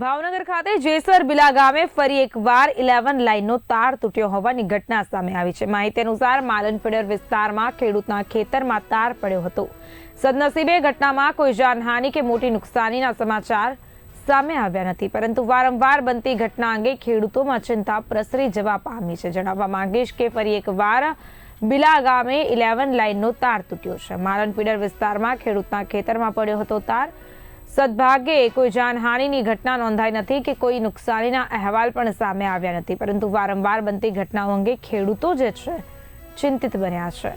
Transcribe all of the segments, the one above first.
ભાવનગર ખાતે જેસર બિલા ગામે ફરી એકવાર ઇલેવન લાઇનનો તાર તૂટ્યો હોવાની ઘટના સામે આવી છે. માહિતી અનુસાર માલનફેડર વિસ્તારમાં ખેડૂતના ખેતરમાં તાર પડ્યો હતો. સદનસીબે ઘટનામાં કોઈ જાનહાનિ કે મોટી નુકસાનીના સમાચાર સામે આવ્યા નથી. પરંતુ વારંવાર બનતી ઘટના અંગે ખેડૂતોમાં ચિંતા પ્રસરી જવા પામી છે. જણાવવા માંગીશ કે ફરી એકવાર બિલા ગામે ઇલેવન લાઇનનો તાર તૂટ્યો છે. માલનફીડર વિસ્તારમાં ખેડૂતના ખેતરમાં પડ્યો હતો તાર. સદભાગ્યે કોઈ જાનહાનિની ઘટના નોંધાઈ નથી કે કોઈ નુકસાનીના અહેવાલ પણ સામે આવ્યા નથી. પરંતુ વારંવાર બનતી ઘટનાઓ અંગે ખેડૂતો જે છે, ચિંતિત બન્યા છે.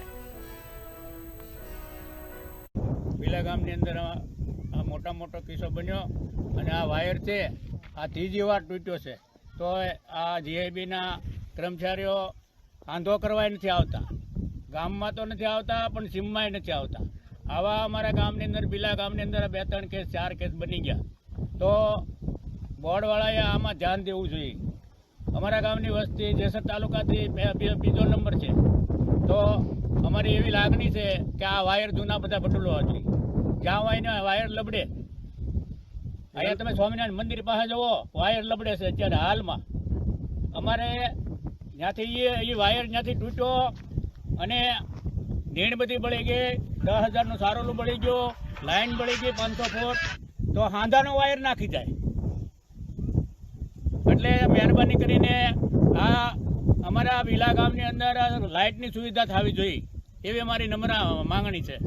વિલા ગામની અંદર આ મોટા મોટો કિસ્સો બન્યો અને આ વાયર છે, આ ત્રીજી વાર તૂટ્યો છે. તો આ જીઆઈબીના કર્મચારીઓ આંધો કરવા નથી આવતા. ગામમાં તો નથી આવતા, પણ સીમમાંય નથી આવતા. આવા અમારા ગામની અંદર, બિલા ગામની અંદર બે ત્રણ કેસ, ચાર કેસ બની ગયા. તો બોર્ડવાળાએ આમાં ધ્યાન દેવું જોઈએ. અમારા ગામની વસ્તી જેસર તાલુકાથી બીજો નંબર છે. તો અમારી એવી લાગણી છે કે આ વાયર જૂના બધા બદલવા હતી જ્યાં હોય વાયર લબડે. અહીંયા તમે સ્વામિનારાયણ મંદિર પાસે જુઓ, વાયર લબડે છે અત્યારે હાલમાં. અમારે ત્યાંથી એ વાયર ત્યાંથી તૂટ્યો અને નીણ બધી બળી ગઈ દસ હજારનું સારોલું બળી ગયો, લાઈન બળી ગઈ પાંચસો ફૂટ, તો હાંધાનો વાયર નાખી જાય. એટલે મહેરબાની કરીને આ અમારા વિલા ગામની અંદર લાઇટની સુવિધા થવી જોઈએ, એવી અમારી નમ્ર માંગણી છે.